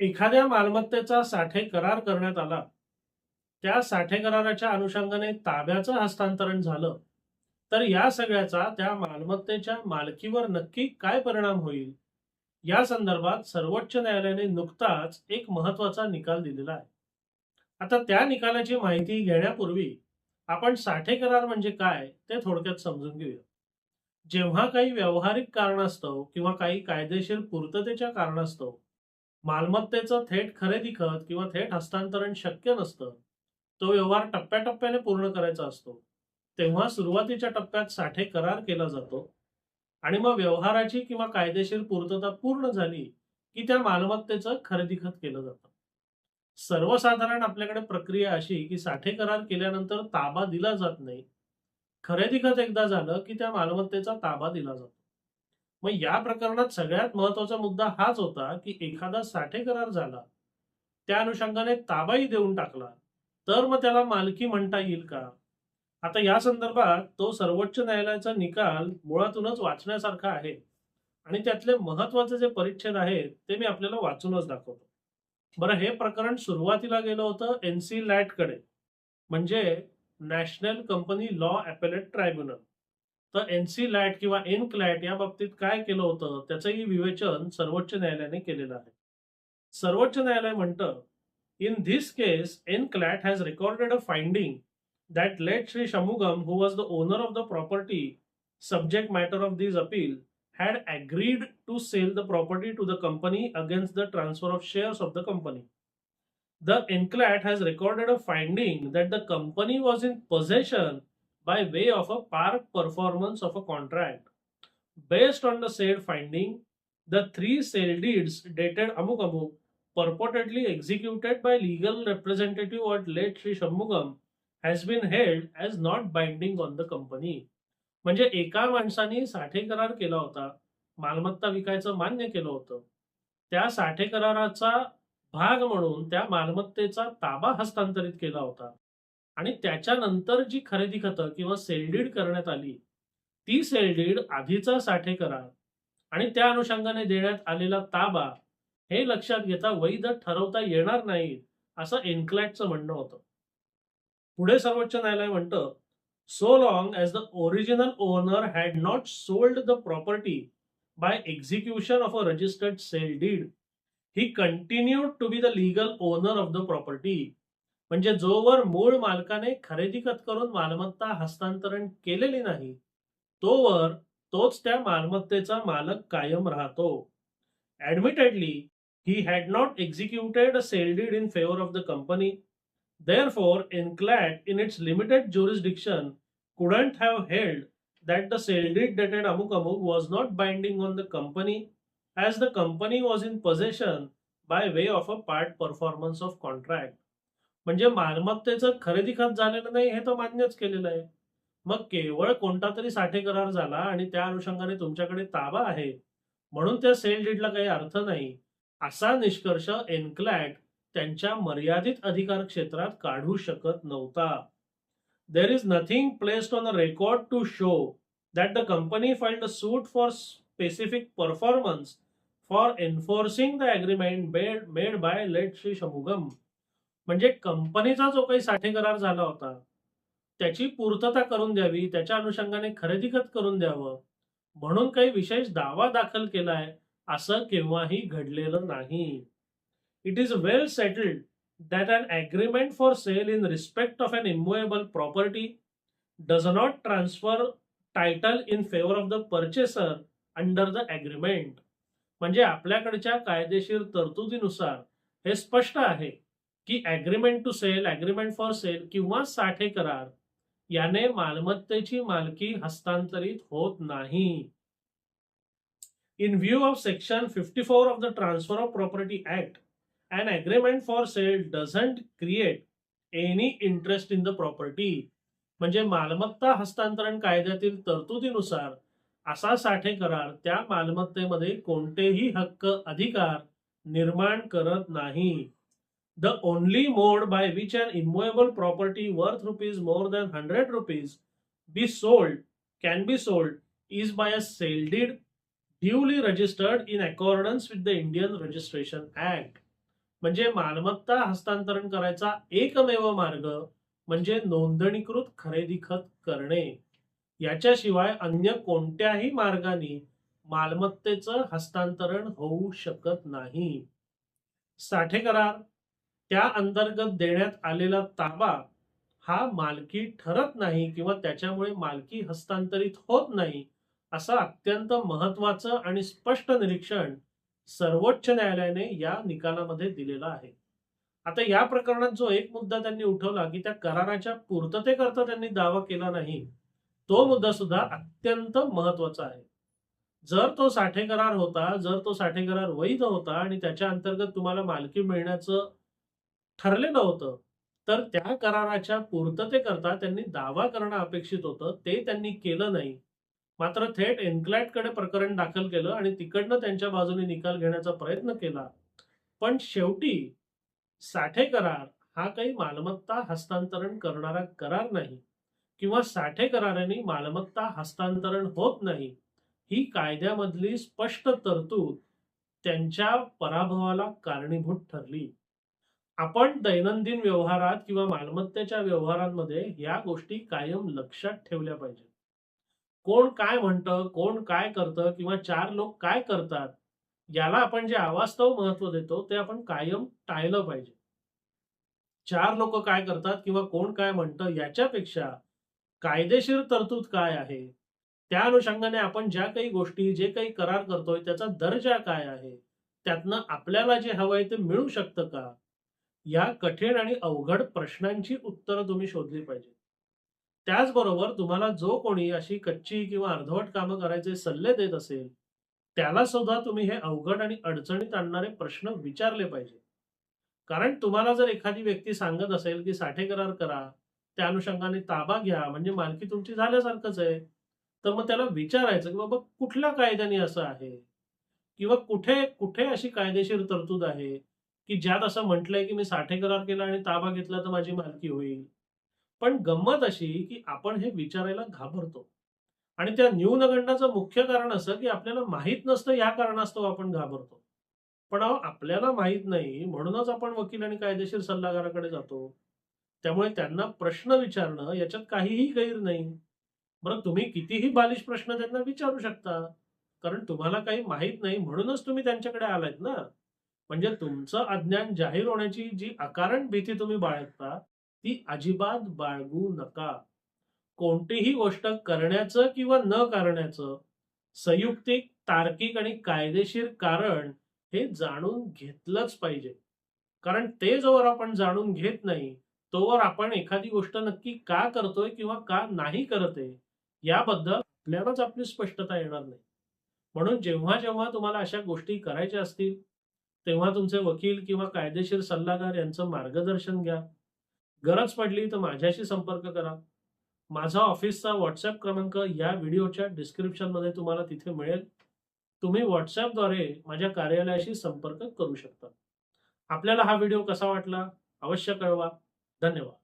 एखाद्या मालमत्तेचा साठे करार करण्यात आला त्या साठे कराराच्या अनुषंगाने ताब्याचं हस्तांतरण झालं तर या सगळ्याचा त्या मालमत्तेच्या मालकीवर नक्की काय परिणाम होईल? या संदर्भात सर्वोच्च न्यायालयाने नुकताच एक महत्त्वाचा निकाल दिलेला आहे. आता त्या निकालाची माहिती घेण्यापूर्वी आपण साठे करार म्हणजे काय ते थोडक्यात समजून घेऊया. जेव्हा काही व्यावहारिक कारणास्तव किंवा काही कायदेशीर पूर्ततेच्या कारणास्तव मालमत्तेचं थेट खरेदी खत किंवा थेट हस्तांतरण शक्य नसतं तो व्यवहार टप्प्याटप्प्याने पूर्ण करायचा असतो. तेव्हा सुरुवातीच्या टप्प्यात साठे करार केला जातो आणि मग व्यवहाराची किंवा कायदेशीर पूर्तता पूर्ण झाली की त्या मालमत्तेचं खरेदी खत केलं जातं. सर्वसाधारण आपल्याकडे प्रक्रिया अशी की साठे करार केल्यानंतर ताबा दिला जात नाही. खरेदी खत एकदा झालं की त्या मालमत्तेचा ताबा दिला जातो. मग या प्रकरणात सगळ्यात महत्त्वाचा मुद्दा हाच होता की एखादा साठे करार झाला त्या अनुषंगाने ताबाही देऊन टाकला तर मग त्याला मालकी म्हणता येईल का? आता या संदर्भात तो सर्वोच्च न्यायालयाचा निकाल मुळातूनच वाचण्यासारखा आहे आणि त्यातले महत्त्वाचे जे परिच्छेद आहेत ते मी आपल्याला वाचूनच दाखवतो. बरं हे प्रकरण सुरुवातीला गेलं होतं एन सी लॅटकडे म्हणजे national company law appellate tribunal. तर एन सी लॅट किंवा एन क्लॅट या बाबतीत काय केलं होतं? त्याचंही विवेचन सर्वोच्च न्यायालयाने केलेलं आहे. सर्वोच्च न्यायालय म्हणत in this case NCLAT has recorded a finding that late Shri Shanmugam who was the owner of the property subject matter of this appeal had agreed to sell the property to the company against the transfer of shares of the company the NCLAT has recorded a finding that the company was in possession by way of a par performance of a contract. Based on the said finding, the three sale deeds dated amuk amuk purportedly executed by legal representative at late Sri Shammugam has been held as not binding on the company. म्हणजे एका माणसाने साठे करार केला होता मालमत्ता विकायचं मान्य केलं होतं त्या साठे कराराचा भाग म्हणून त्या मालमत्तेचा ताबा हस्तांतरित केला होता आणि त्याच्यानंतर जी खरेदी खतं किंवा सेलडीड करण्यात आली ती सेलडीड आधीचा साठे करार आणि त्या अनुषंगाने देण्यात आलेला ताबा हे लक्षात घेता वैध ठरवता येणार नाही असं एन्क्लॅटचं म्हणणं होतं. पुढे सर्वोच्च न्यायालय म्हणतं so long as the original owner had not sold the property by execution of a registered sale deed he continued to be the legal owner of the property म्हणजे जोवर मूळ मालकाने खरेदी खत करून मालमत्ता हस्तांतरण केलेली नाही तोवर तोच त्या मालमत्तेचा मालक कायम राहतो. Admittedly he had not executed a sale deed in favour of the company therefore NCLAT in its limited jurisdiction couldn't have held that the sale deed dated अमुक अमुक was not binding on the company as the company was in possession by way of a part performance of contract म्हणजे मालमत्तेचं खरेदी खत झालेलं नाही हे तर मान्यच केलेलं आहे. मग केवळ कोणता तरी साठे करार झाला आणि त्या अनुषंगाने तुमच्याकडे ताबा आहे. म्हणून त्या सेल डीडला काही अर्थ नाही. असा निष्कर्ष एनक्लॅट त्यांच्या मर्यादित अधिकार क्षेत्रात काढू शकत नव्हता. There is nothing placed on a record to show that the company filed a suit for specific performance for enforcing the agreement made made by late Shri Shanmugam म्हणजे कंपनीचा जो काही साठे करार झाला होता त्याची पूर्तता करून द्यावी त्याच्या अनुषंगाने खरेदी खत करून द्यावं म्हणून काही विशेष दावा दाखल केलाय असं केव्हाही घडलेलं नाही. It is well settled that an agreement for sale in respect of an immovable property does not transfer title in favour of the purchaser under the agreement म्हणजे आपल्याकडच्या कायदेशीर तरतुदीनुसार हे स्पष्ट आहे. की agreement to sale agreement for sale किंवा साठे करार याने मालमत्तेची मालकी हस्तांतरित होत नाही. In view of section fifty four of the transfer of property act and agreement for sale doesn't create any interest in the property म्हणजे मालमत्ता हस्तांतरण कायद्यातील तरतुदीनुसार असा साठे करार त्या मालमत्तेमध्ये कोणतेही हक्क अधिकार निर्माण करत नाही. The only mode by which an immovable property worth rupees more than hundred rupees be sold can be sold is by a sale deed duly registered in accordance with the Indian registration act म्हणजे मालमत्ता हस्तांतरण करायचा एकमेव मार्ग म्हणजे नोंदणीकृत खरेदी खत करणे. याच्याशिवाय अन्य कोणत्याही मार्गाने मालमत्तेचं हस्तांतरण होऊ शकत नाही. साठे करार त्या अंतर्गत देण्यात आलेला ताबा हा मालकी ठरत नाही किंवा त्याच्यामुळे मालकी हस्तांतरित होत नाही असं अत्यंत महत्वाचं आणि स्पष्ट निरीक्षण सर्वोच्च न्यायालयाने या निकालामध्ये दिलेलं आहे. आता या प्रकरणात जो एक मुद्दा त्यांनी उठवला की त्या कराराच्या पूर्ततेकरता त्यांनी दावा केला नाही तो मुद्दा सुद्धा अत्यंत महत्त्वाचा आहे. जर तो साठे करार होता जर तो साठे करार वैध होता आणि त्याच्या अंतर्गत तुम्हाला मालकी मिळण्याचं ठरलेलं होतं. तर त्या कराराच्या पूर्ततेकरता त्यांनी दावा करणं अपेक्षित होतं. ते त्यांनी केलं नाही. मात्र थेट एन्क्लॅटकडे प्रकरण दाखल केलं आणि तिकडनं त्यांच्या बाजूने निकाल घेण्याचा प्रयत्न केला. पण शेवटी साठे करार हा काही मालमत्ता हस्तांतरण करणारा करार नाही किंवा साठे कराराने मालमत्ता हस्तांतरण होत नाही. ही कायद्यामधली स्पष्ट तरतूद त्यांच्या पराभवाला कारणीभूत ठरली. आपण दैनंदिन व्यवहारात किंवा मालमत्तेच्या व्यवहारांमध्ये या गोष्टी कायम लक्षात ठेवल्या पाहिजेत. कोण काय म्हणतं कोण काय करतं किंवा चार लोक काय करतात याला आपण जे अवास्तव महत्त्व देतो ते आपण कायम टाळलं पाहिजे. चार लोक काय करतात किंवा कोण काय म्हणतं याच्यापेक्षा कायदेशीर तरतूद काय आहे त्या अनुषंगाने आपण ज्या काही गोष्टी जे काही करार करतोय त्याचा दर्जा काय आहे त्यातनं आपल्याला जे हवंय ते मिळू शकतं का? या कठीण आणि अवघड प्रश्नांची उत्तरं तुम्ही शोधली पाहिजे त्याचबरोबर तुम्हाला जो कोणी अशी कच्ची किंवा अर्धवट कामं करायचे सल्ले देत असेल त्याला सुद्धा तुम्ही हे अवघड आणि अडचणीत आणणारे प्रश्न विचारले पाहिजे कारण तुम्हाला जर एखादी व्यक्ती सांगत असेल की साठे करार करा त्या अनुषंगाने ताबा घ्या म्हणजे मालकी तुमची झाल्यासारखंच आहे तर मग त्याला विचारायचं की बाबा कुठल्या कायद्याने असं आहे? किंवा कुठे कुठे अशी कायदेशीर तरतूद आहे? की ज्यात असं म्हटलंय की मी साठे करार केला आणि ताबा घेतला तर माझी मालकी होईल. पण गंमत अशी की आपण हे विचारायला घाबरतो. आणि त्या न्यूनगंडाचं मुख्य कारण असं की आपल्याला माहीत नसतं या कारणास्तव आपण घाबरतो. पण आपल्याला माहीत नाही म्हणूनच आपण वकील आणि कायदेशीर सल्लागाराकडे जातो. त्यामुळे त्यांना प्रश्न विचारणं याच्यात काहीही गैर नाही. बरं तुम्ही कितीही बालिश प्रश्न त्यांना विचारू शकता. कारण तुम्हाला काही माहीत नाही म्हणूनच तुम्ही त्यांच्याकडे आलायत ना? म्हणजे तुमचं अज्ञान जाहीर होण्याची जी अकारण भीती तुम्ही बाळगता ती अजिबात बाळगू नका. कोणतीही गोष्ट करण्याचं किंवा न करण्याचं संयुक्तिक तार्किक आणि कायदेशीर कारण हे जाणून घेतलंच पाहिजे. कारण ते जोवर आपण जाणून घेत नाही तोवर आपण एखादी गोष्ट नक्की का करतोय किंवा का नाही करत आहे याबद्दल आपल्यालाच आपली स्पष्टता येणार नाही. म्हणून जेव्हा जेव्हा तुम्हाला अशा गोष्टी करायच्या असतील तेव्हा तुमचे वकील किंवा कायदेशीर सल्लागार यांचं मार्गदर्शन घ्या. गरज पडली तर माझ्याशी संपर्क करा. माझा ऑफिसचा व्हॉट्सअप क्रमांक या व्हिडिओच्या डिस्क्रिप्शनमध्ये तुम्हाला तिथे मिळेल. तुम्ही व्हॉट्सअपद्वारे माझ्या कार्यालयाशी संपर्क करू शकता. आपल्याला हा व्हिडिओ कसा वाटला? अवश्य कळवा. धन्यवाद.